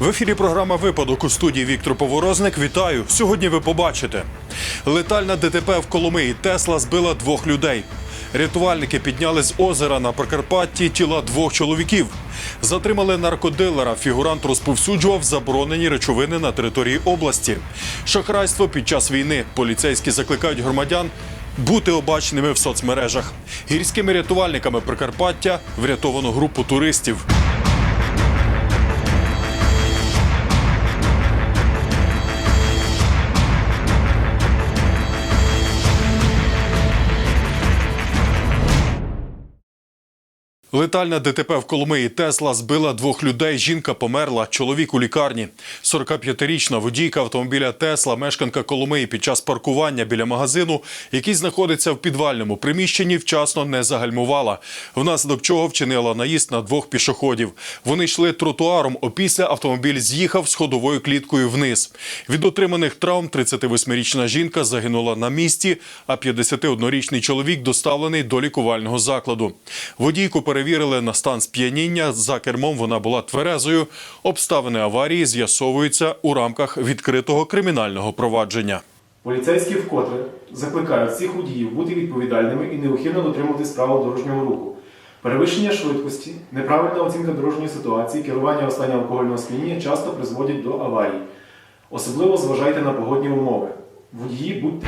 В ефірі програма Випадок у студії Віктор Поворозник. Вітаю. Сьогодні ви побачите. Летальна ДТП в Коломиї Тесла збила двох людей. Рятувальники підняли з озера на Прикарпатті тіла двох чоловіків. Затримали наркодилера. Фігурант розповсюджував заборонені речовини на території області. Шахрайство під час війни. Поліцейські закликають громадян бути обачними в соцмережах. Гірськими рятувальниками Прикарпаття врятовано групу туристів. Летальна ДТП в Коломиї Тесла збила двох людей. Жінка померла. Чоловік у лікарні. 45-річна водійка автомобіля Тесла, мешканка Коломиї під час паркування біля магазину, який знаходиться в підвальному приміщенні, вчасно не загальмувала. Внаслідок чого вчинила наїзд на двох пішоходів. Вони йшли тротуаром. Опісля автомобіль з'їхав сходовою кліткою вниз. Від отриманих травм 38-річна жінка загинула на місці, а 51-річний чоловік доставлений до лікувального закладу. Водійку перевірили на стан сп'яніння. За кермом вона була тверезою. Обставини аварії з'ясовуються у рамках відкритого кримінального провадження. Поліцейські вкотре закликають всіх водіїв бути відповідальними і неухильно дотримуватись правил дорожнього руху. Перевищення швидкості, неправильна оцінка дорожньої ситуації, керування стані алкогольного сп'яніння часто призводять до аварій. Особливо зважайте на погодні умови. Водії будьте.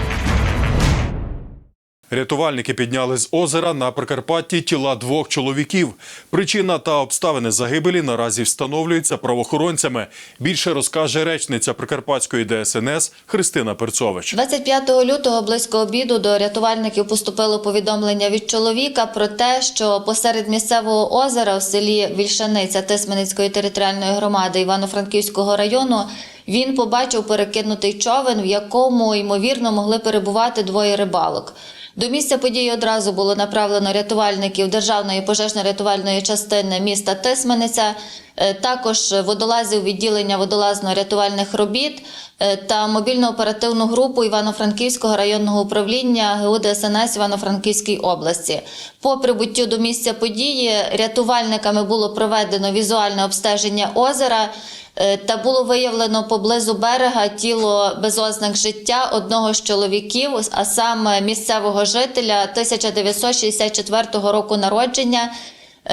Рятувальники підняли з озера на Прикарпатті тіла двох чоловіків. Причина та обставини загибелі наразі встановлюються правоохоронцями. Більше розкаже речниця Прикарпатської ДСНС Христина Перцович. 25 лютого близько обіду до рятувальників поступило повідомлення від чоловіка про те, що посеред місцевого озера в селі Вільшаниця Тисменницької територіальної громади Івано-Франківського району він побачив перекинутий човен, в якому ймовірно могли перебувати двоє рибалок. До місця події одразу було направлено рятувальників. Державної пожежно-рятувальної частини міста Тисмениця, також водолазів відділення водолазно-рятувальних робіт е, та мобільно-оперативну групу Івано-Франківського районного управління ГУ ДСНС Івано-Франківській області. По прибуттю до місця події рятувальниками було проведено візуальне обстеження озера. Е, Та було виявлено поблизу берега тіло без ознак життя одного з чоловіків, а саме місцевого жителя 1964 року народження, е,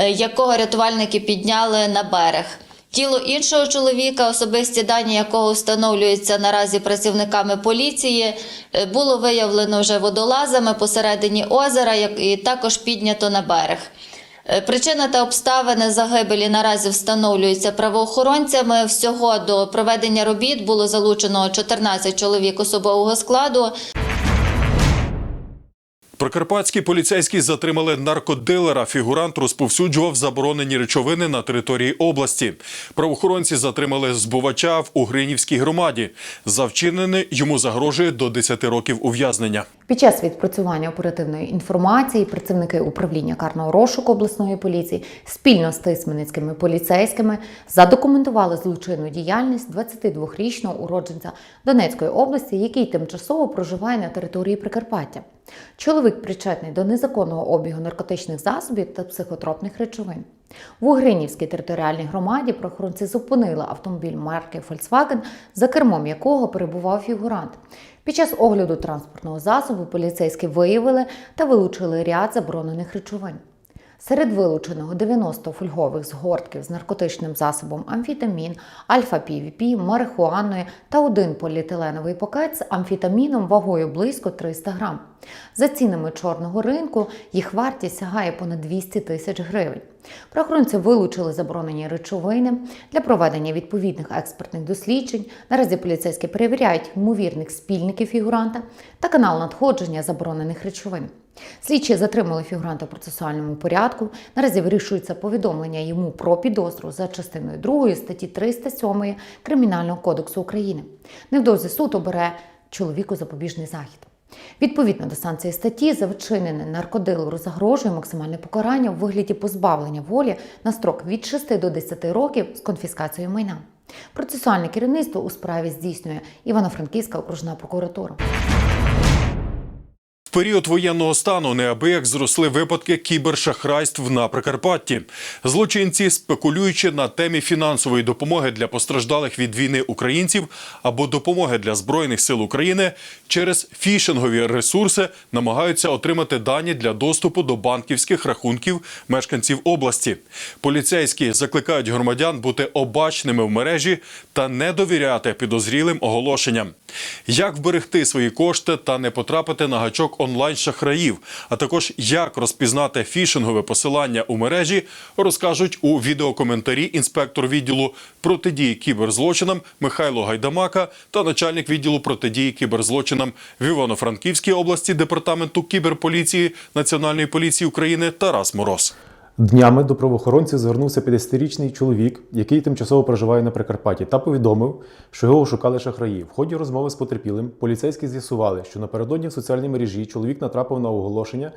якого рятувальники підняли на берег. Тіло іншого чоловіка, особисті дані якого встановлюються наразі працівниками поліції, е, було виявлено вже водолазами посередині озера, і також піднято на берег. Е, Причина та обставини загибелі наразі встановлюються правоохоронцями. Всього до проведення робіт було залучено 14 чоловік особового складу. Прикарпатські поліцейські затримали наркодилера. Фігурант розповсюджував заборонені речовини на території області. Правоохоронці затримали збувача в Угринівській громаді. За вчинене йому загрожує до 10 років ув'язнення. Під час відпрацювання оперативної інформації працівники управління карного розшуку обласної поліції спільно з тисменницькими поліцейськими задокументували злочинну діяльність 22-річного уродженця Донецької області, який тимчасово проживає на території Прикарпаття. Чоловік причетний до незаконного обігу наркотичних засобів та психотропних речовин. В Угринівській територіальній громаді прохоронці зупинили автомобіль марки Volkswagen, за кермом якого перебував фігурант. Під час огляду транспортного засобу поліцейські виявили та вилучили ряд заборонених речовин. Серед вилученого 90 фольгових згортків з наркотичним засобом амфітамін, альфа-півіпі, марихуаною та один поліетиленовий пакет з амфітаміном вагою близько 300 грам. За цінами чорного ринку їх вартість сягає понад 200 тисяч гривень. Правоохоронці вилучили заборонені речовини для проведення відповідних експертних досліджень. Наразі поліцейські перевіряють ймовірних спільників фігуранта та канал надходження заборонених речовин. Слідчі затримали фігуранта в процесуальному порядку. Наразі вирішується повідомлення йому про підозру за частиною 2 статті 307 Кримінального кодексу України. Невдовзі суд обере чоловіку запобіжний захід. Відповідно до санкції статті, за вчинене наркодилеру загрожує максимальне покарання у вигляді позбавлення волі на строк від 6 до 10 років з конфіскацією майна. Процесуальне керівництво у справі здійснює Івано-Франківська окружна прокуратура. Період воєнного стану неабияк зросли випадки кібершахрайств на Прикарпатті. Злочинці, спекулюючи на темі фінансової допомоги для постраждалих від війни українців або допомоги для збройних сил України, через фішингові ресурси намагаються отримати дані для доступу до банківських рахунків мешканців області. Поліцейські закликають громадян бути обачними в мережі та не довіряти підозрілим оголошенням. Як вберегти свої кошти та не потрапити на гачок онлайн-шахраїв, а також як розпізнати фішингове посилання у мережі, розкажуть у відеокоментарі інспектор відділу протидії кіберзлочинам Михайло Гайдамака та начальник відділу протидії кіберзлочинам в Івано-Франківській області департаменту кіберполіції Національної поліції України Тарас Мороз. Днями до правоохоронців звернувся 50-річний чоловік, який тимчасово проживає на Прикарпатті, та повідомив, що його ошукали шахраї. В ході розмови з потерпілим поліцейські з'ясували, що напередодні в соціальній мережі чоловік натрапив на оголошення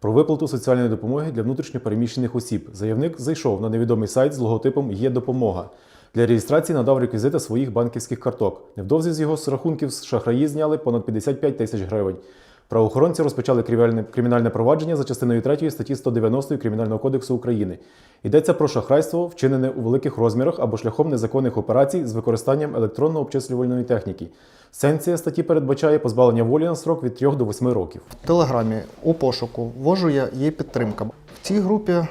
про виплату соціальної допомоги для внутрішньопереміщених осіб. Заявник зайшов на невідомий сайт з логотипом Є допомога. Для реєстрації надав реквізити своїх банківських карток. Невдовзі з його рахунків шахраї зняли понад 55 тисяч гривень. Правоохоронці розпочали кримінальне, провадження за частиною 3 статті 190 Кримінального кодексу України. Йдеться про шахрайство, вчинене у великих розмірах або шляхом незаконних операцій з використанням електронно-обчислювальної техніки. Санкція статті передбачає позбавлення волі на срок від 3 до 8 років. В Телеграмі у пошуку ввожу я є підтримка. В цій групі е,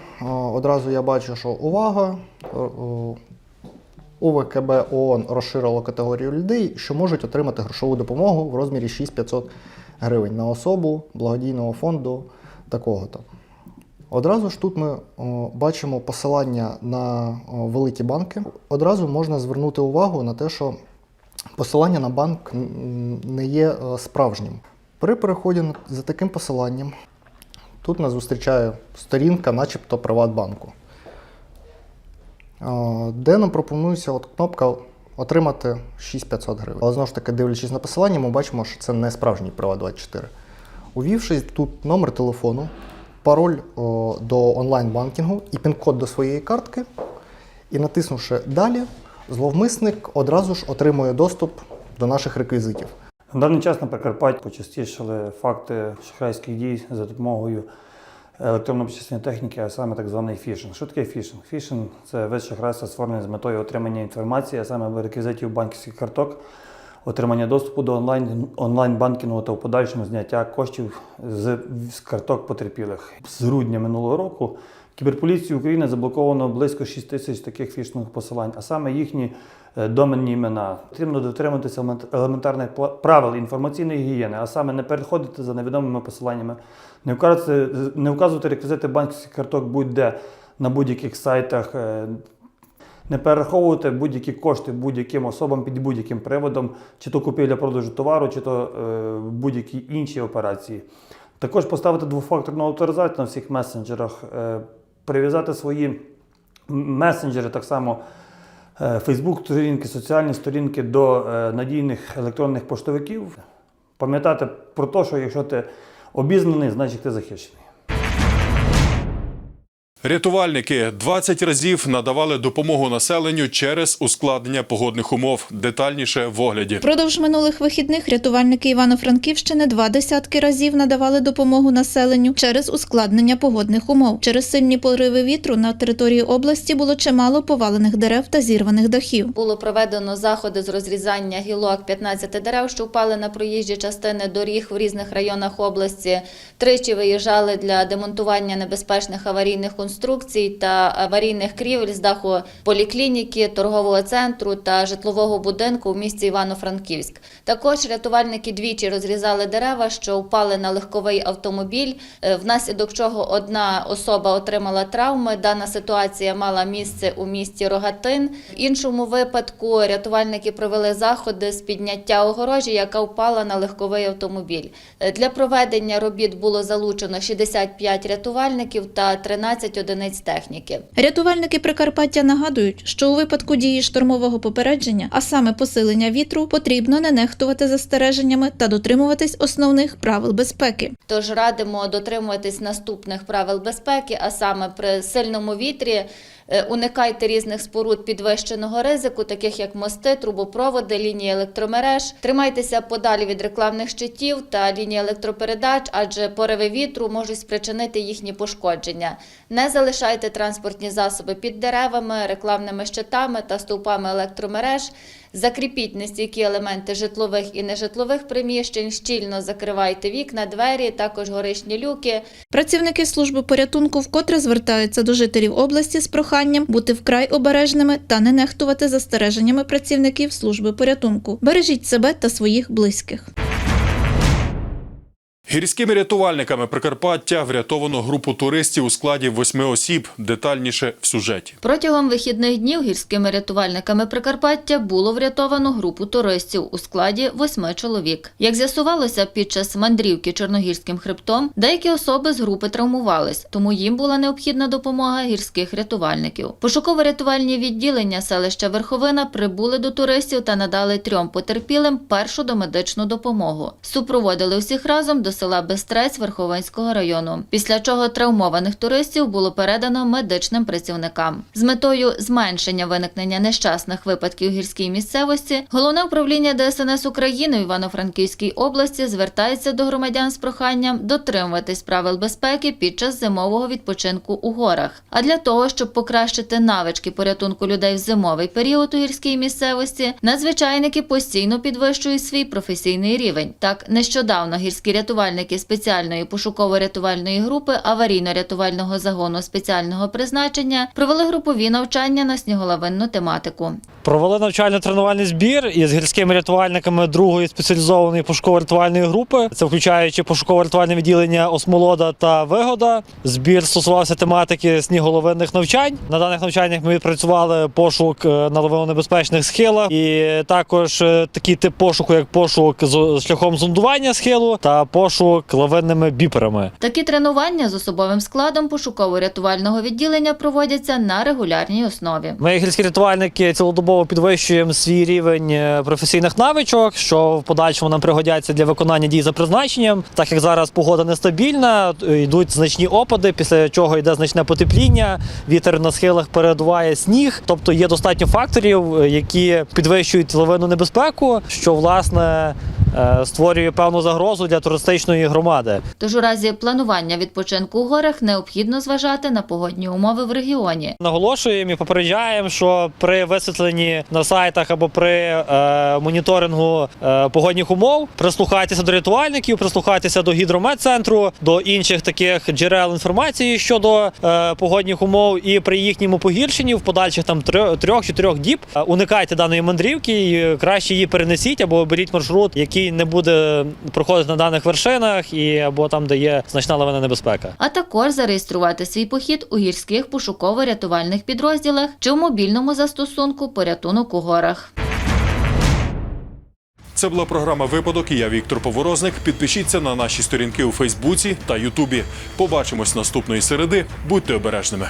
одразу я бачу, що увага. е, е, УВКБ ООН розширило категорію людей, що можуть отримати грошову допомогу в розмірі 6500 гривень на особу благодійного фонду такого-то. Одразу ж тут ми бачимо посилання на великі банки. Одразу можна звернути увагу на те, що посилання на банк не є е, справжнім. При переході за таким посиланням тут нас зустрічає сторінка, начебто Приватбанку, е, де нам пропонується от кнопка отримати 6500 гривень. Але знову ж таки, дивлячись на посилання, ми бачимо, що це не справжній Приват24. Увівши тут номер телефону, пароль о, до онлайн-банкінгу і пін-код до своєї картки, і натиснувши далі, зловмисник одразу ж отримує доступ до наших реквізитів. На даний час на Прикарпатті почастішали факти шахрайських дій за допомогою електронно-обчисленої техніки, а саме так званий фішинг. Що таке фішинг? Фішинг це вид шахрайства створений з метою отримання інформації, а саме реквізитів банківських карток, отримання доступу до онлайн, онлайн-банкінгу та в подальшому зняття коштів з, з карток потерпілих. З грудня минулого року кіберполіції України заблоковано близько 6 тисяч таких фішингових посилань, а саме їхні доменні імена. Потрібно дотримуватися елементарних правил інформаційної гігієни, а саме не переходити за невідомими посиланнями, не вказувати, не вказувати реквізити банківських карток будь-де на будь-яких сайтах. е, Не перераховувати будь-які кошти будь-яким особам під будь-яким приводом, чи то купівля-продажу товару, чи то е, будь-які інші операції. Також поставити двофакторну авторизацію на всіх месенджерах, е, прив'язати свої месенджери так само. Фейсбук сторінки, соціальні сторінки до е, надійних електронних поштовиків. Пам'ятати про те, що якщо ти обізнаний, значить ти захищений. Рятувальники 20 разів надавали допомогу населенню через ускладнення погодних умов. Детальніше в огляді. Впродовж минулих вихідних рятувальники Івано-Франківщини два десятки разів надавали допомогу населенню через ускладнення погодних умов. Через сильні пориви вітру на території області було чимало повалених дерев та зірваних дахів. Було проведено заходи з розрізання гілок 15 дерев, що впали на проїжджі частини доріг в різних районах області. Тричі виїжджали для демонтування небезпечних аварійних конструкцій та аварійних крівель з даху поліклініки, торгового центру та житлового будинку в місті Івано-Франківськ. Також рятувальники двічі розрізали дерева, що впали на легковий автомобіль, е, внаслідок чого одна особа отримала травми. Дана ситуація мала місце у місті Рогатин. В іншому випадку рятувальники провели заходи з підняття огорожі, яка впала на легковий автомобіль. Е, Для проведення робіт було залучено 65 рятувальників та 13 одиниць техніки. Рятувальники Прикарпаття нагадують, що у випадку дії штормового попередження, а саме посилення вітру, потрібно не нехтувати застереженнями та дотримуватись основних правил безпеки. Тож радимо дотримуватись наступних правил безпеки, а саме при сильному вітрі Е, Уникайте різних споруд підвищеного ризику, таких як мости, трубопроводи, лінії електромереж. Тримайтеся подалі від рекламних щитів та лінії електропередач, адже пориви вітру можуть спричинити їхні пошкодження. Не залишайте транспортні засоби під деревами, рекламними щитами та стовпами електромереж. Закріпіть нестійкі елементи житлових і нежитлових приміщень, щільно закривайте вікна, двері, також горишні люки. Працівники служби порятунку вкотре звертаються до жителів області з проханням бути вкрай обережними та не нехтувати застереженнями працівників служби порятунку. Бережіть себе та своїх близьких. Гірськими рятувальниками Прикарпаття врятовано групу туристів у складі восьми осіб. Детальніше в сюжеті. Протягом вихідних днів гірськими рятувальниками Прикарпаття було врятовано групу туристів у складі восьми чоловік. Як з'ясувалося, під час мандрівки Чорногірським хребтом деякі особи з групи травмувались, тому їм була необхідна допомога гірських рятувальників. Пошуково-рятувальні відділення селища Верховина прибули до туристів та надали трьом потерпілим першу домедичну допомогу. Супроводили усіх разом до села Бестрець Верховинського району. Після чого травмованих туристів було передано медичним працівникам. З метою зменшення виникнення нещасних випадків гірській місцевості головне управління ДСНС України в Івано-Франківській області звертається до громадян з проханням дотримуватись правил безпеки під час зимового відпочинку у горах. А для того, щоб покращити навички порятунку людей в зимовий період у гірській місцевості, надзвичайники постійно підвищують свій професійний рівень. Так, нещодавно гірські рятувальники спеціальної пошуково-рятувальної групи аварійно-рятувального загону спеціального призначення провели групові навчання на сніголовинну тематику. Провели навчально-тренувальний збір із гірськими рятувальниками другої спеціалізованої пошуково-рятувальної групи. Це включаючи пошуково-рятувальне відділення Осмолода та Вигода. Збір стосувався тематики сніголовинних навчань. На даних навчаннях ми відпрацювали пошук е, на лавинонебезпечних схилах, і також е, такий тип пошуку, як пошук з шляхом зондування схилу та пошук лавинними біперами. Такі тренування з особовим складом пошуково-рятувального відділення проводяться на регулярній основі. Ми, як гірські рятувальники, цілодобово підвищуємо свій рівень е, професійних навичок, що в подальшому нам пригодяться для виконання дій за призначенням. Так як зараз погода нестабільна, е, йдуть значні опади, після чого йде значне потепління, вітер на схилах передуває сніг. Тобто є достатньо факторів, е, які підвищують лавинну небезпеку, що власне створює певну загрозу для туристичної громади. Тож у разі планування відпочинку у горах необхідно зважати на погодні умови в регіоні. Наголошуємо і попереджаємо, що при висвітленні на сайтах або при е, моніторингу е, погодних умов прислухайтеся до рятувальників, прислухайтеся до гідрометцентру, до інших таких джерел інформації щодо е, погодних умов, і при їхньому погіршенні в подальших там трьох- трьох-чотирьох діб е, уникайте даної мандрівки, і краще її перенесіть або оберіть маршрут, який не буде проходити на даних вершинах, і або там, де є значна лавина небезпека. А також зареєструвати свій похід у гірських пошуково-рятувальних підрозділах чи в мобільному застосунку порятунок у горах. Це була програма Випадок. і Я Віктор Поворозник. Підпишіться на наші сторінки у Фейсбуці та Ютубі. Побачимось наступної середи. Будьте обережними.